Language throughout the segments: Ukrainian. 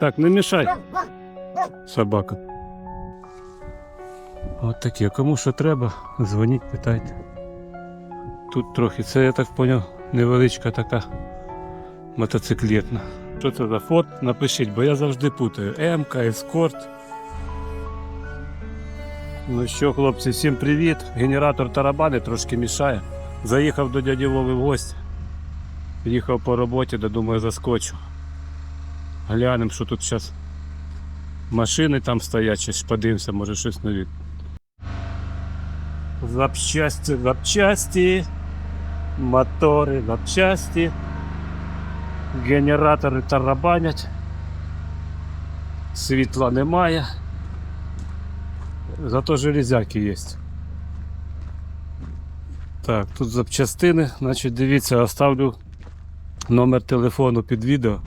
Так, не мішай. Собака. От таке. Кому що треба, дзвоніть, питайте. Тут трохи, це я так зрозумів, невеличка така мотоциклетна. Що це за форт? Напишіть, бо я завжди путаю. МК, ескорт. Ну що, хлопці, всім привіт. Генератор тарабани трошки мішає. Заїхав до дяді Вови в гості. Їхав по роботі, де думаю, заскочу. Глянемо, що тут зараз. Машини там стоять, ж подивимося, може щось нові. Запчасті, запчасті, мотори, запчасті, генератори тарабанять, світла немає. Зато железяки є. Так, тут запчастини. Значить, дивіться, оставлю номер телефону під відео.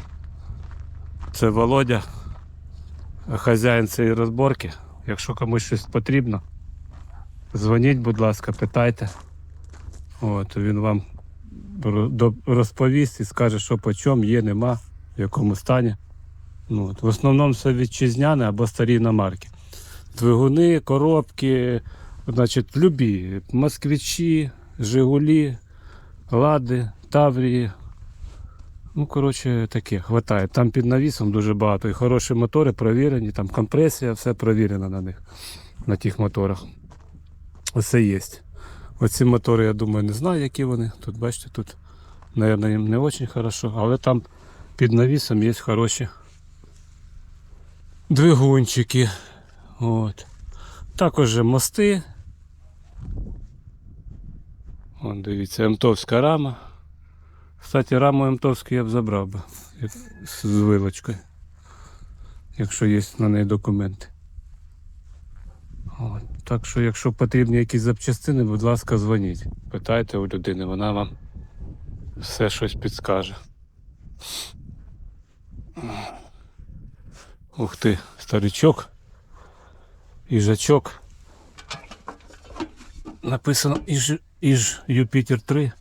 Це Володя, хазяїн цієї розборки. Якщо комусь щось потрібно, дзвоніть, будь ласка, питайте. От, він вам розповість і скаже, що по чому є, нема, в якому стані. Ну, от, в основному все вітчизняне або старі іномарки. Двигуни, коробки, значить, любі. Москвичі, Жигулі, Лади, Таврії. Ну, коротше, таке, хватає. Там під навісом дуже багато. І хороші мотори провірені, там компресія, все провірено на них, на тих моторах. Все є. Оці мотори, я думаю, не знаю, які вони. Тут, бачите, тут, мабуть, їм не дуже хорошо, але там під навісом є хороші двигунчики. От. Також мости. Вон, дивіться, МТовська рама. Кстати, раму МТовську я б забрав би з вилочкою. Якщо є на неї документи. От. Так що, якщо потрібні якісь запчастини, будь ласка, дзвоніть. Питайте у людини, вона вам все щось підскаже. Ух ти, старичок. Їжачок. Написано Іж, Іж Юпітер 3.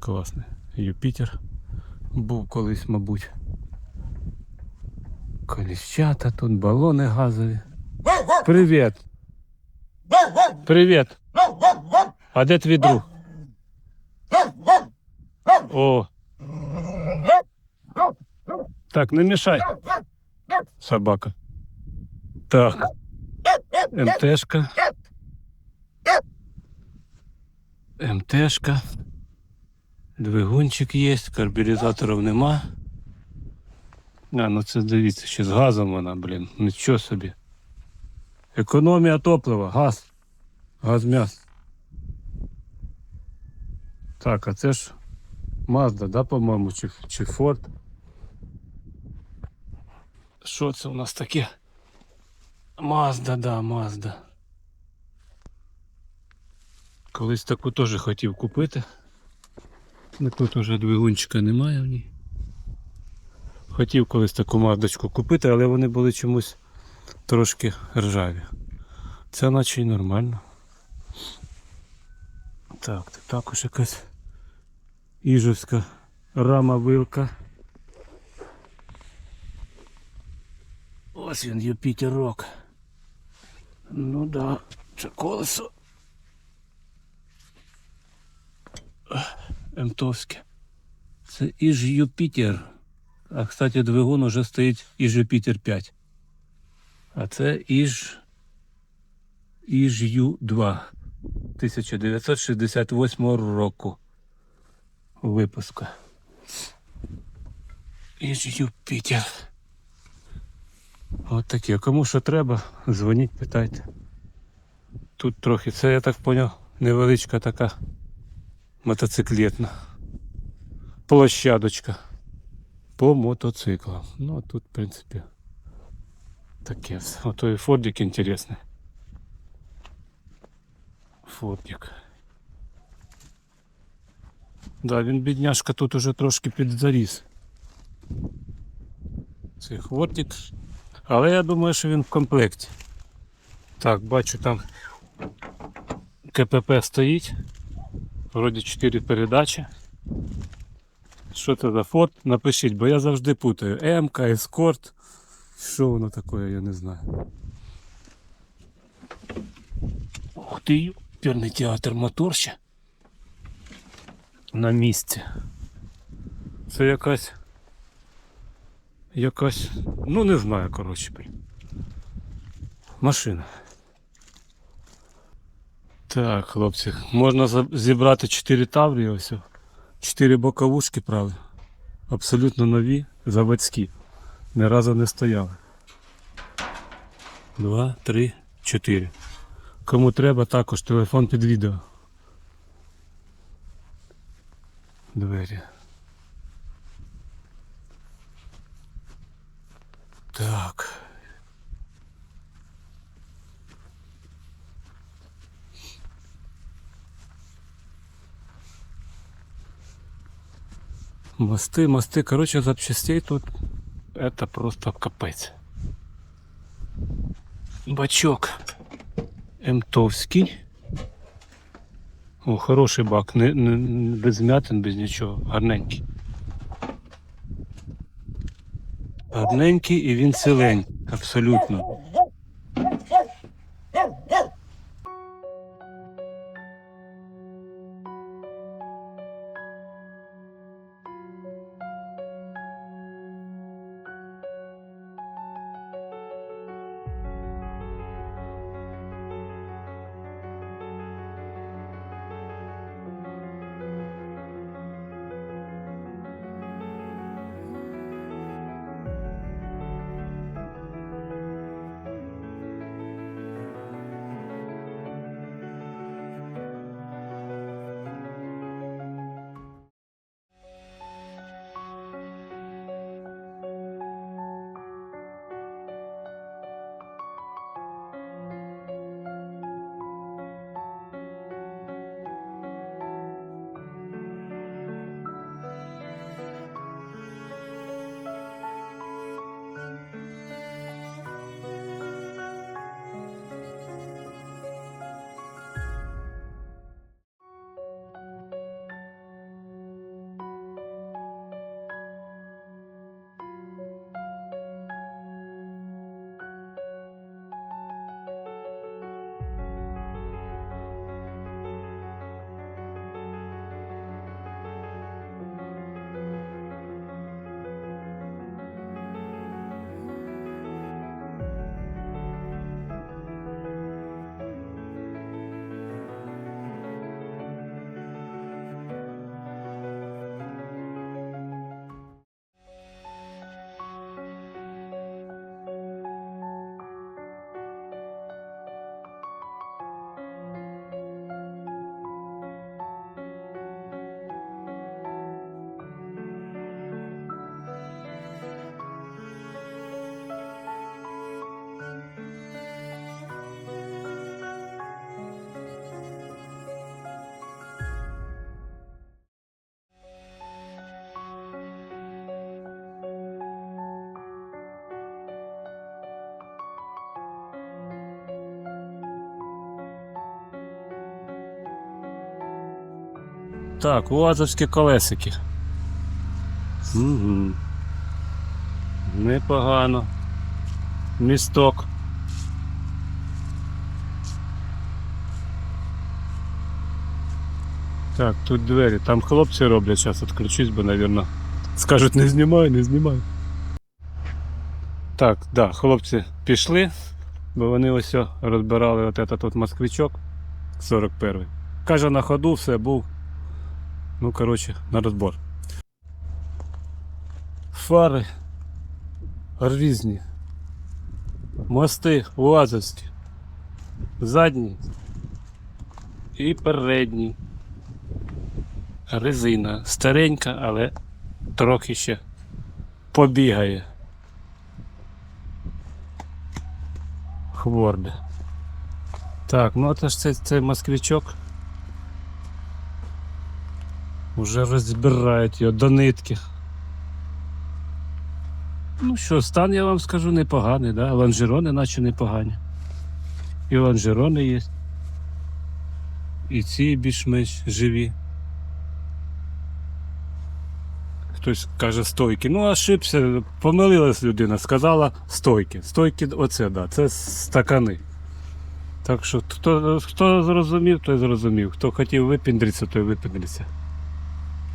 Класний. Юпітер. Був колись, мабуть. Коліщата, тут балони газові. Привіт. Привіт. А де твій друг? О. Так, не мішай. Собака. Так. МТшка. МТшка. Двигунчик є, карбюризаторів нема. А, ну це дивіться, ще з газом вона, блін. Нічого собі. Економія топлива, газ. Газ м'яс. Так, а це ж Mazda, да, по-моєму, чи, чи Ford. Що це у нас таке? Mazda, да, Mazda. Колись таку теж хотів купити. Ну тут уже двигунчика немає в ній. Хотів колись таку маздочку купити, але вони були чомусь трошки ржаві. Це наче й нормально. Так, тут також якась іжевська рама вилка. Ось він Юпітерок. Ну да, це колесо. Емтовське. Це Іж Юпітер. А кстати, двигун уже стоїть Іж Юпітер 5. А це Іж Іж Ю-2 1968 року випуска. Іж Юпітер. От таке. Кому що треба, дзвоніть, питайте. Тут трохи, це я так поняв, невеличка така мотоциклетна. Площадочка по мотоциклам. Ну, а тут, в принципі, таке все. Ото і фордик інтересний. Фордик. Да, він бідняшка тут уже трошки підзаріс. Цей хвортик. Але я думаю, що він в комплекті. Так, бачу там КПП стоїть. Вроді 4 передачі. що це за форт, напишіть, бо я завжди путаю. МК, ескорт. Що воно таке, я не знаю. Ух ти, пірний театр мотор ще. На місці. Це якась. Якась. Ну не знаю, коротше. Машина. Так, хлопці, можна зібрати 4 таврі ось. 4 боковушки, правда. Абсолютно нові, заводські. Ні разу не стояли. Два, три, чотири. Кому треба, також телефон під відео. Двері. Так. Мосты, мосты. Короче, запчастей тут это просто капець. Бачок Емтовський. О, хороший бак, не, не, не- без м'ятин, без нічого. Гарненький. Гарненький і він ціленький. Абсолютно. Так, уазовські колесики. Угу. Непогано. Місток. Так, тут двері. Там хлопці роблять, зараз відключусь, бо, мабуть, скажуть не знімай, не знімай. Так, да, хлопці пішли, бо вони ось розбирали от этот от москвичок 41. Каже, на ходу все був. Ну, коротше, на розбор. Фари різні. Мости уазовські. Задні і передні. Резина старенька, але трохи ще побігає. Хворде. Так, ну це ж цей, цей москвичок. Уже розбирають його до нитки. Ну що, стан я вам скажу непоганий, да? лонжерони наче непогані. І лонжерони є. І ці більш-менш живі. Хтось каже стойки. Ну, ошибся, помилилась людина, сказала стойки. Стойки, оце, да, це стакани. Так що хто, хто зрозумів, той зрозумів. Хто хотів випіндритися, той випіндриться.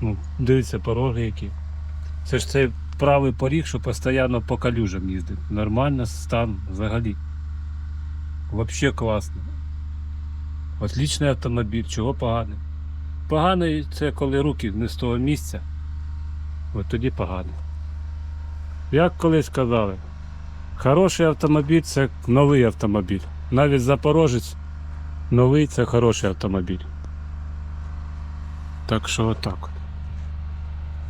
Ну, дивіться, пороги які. Це ж цей правий поріг, що постійно по калюжам їздить. Нормально стан взагалі. Вообще класно. Отличний автомобіль, чого поганий. Поганий це коли руки не з того місця. От тоді поганий. Як колись казали, хороший автомобіль це новий автомобіль. Навіть Запорожець новий це хороший автомобіль. Так що отак.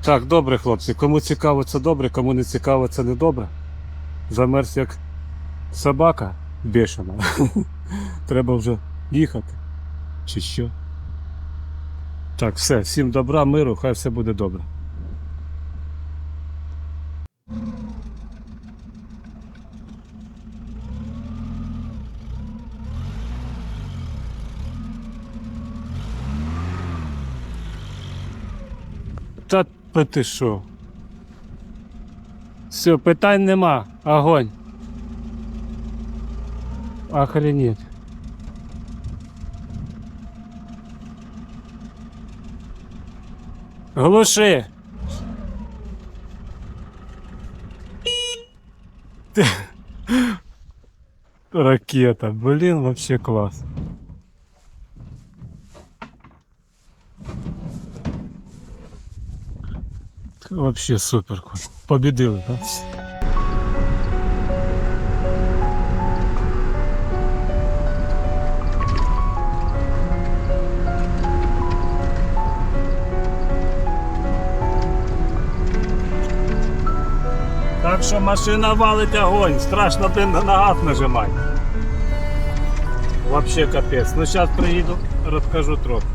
Так, добре, хлопці. Кому цікаво, це добре, кому не цікаво, це не добре. Замерз як собака бешена. Треба вже їхати. Чи що? Так, все, всім добра, миру, хай все буде добре. Та па ти що? Все, питань нема. Огонь. Охренеть. Глуши. Ракета, блин, вообще класс. Вообще супер. Победили, да? Так що машина валить огонь, страшно блин на газ нажимать. Вообще капець. Ну зараз приїду, розкажу трохи.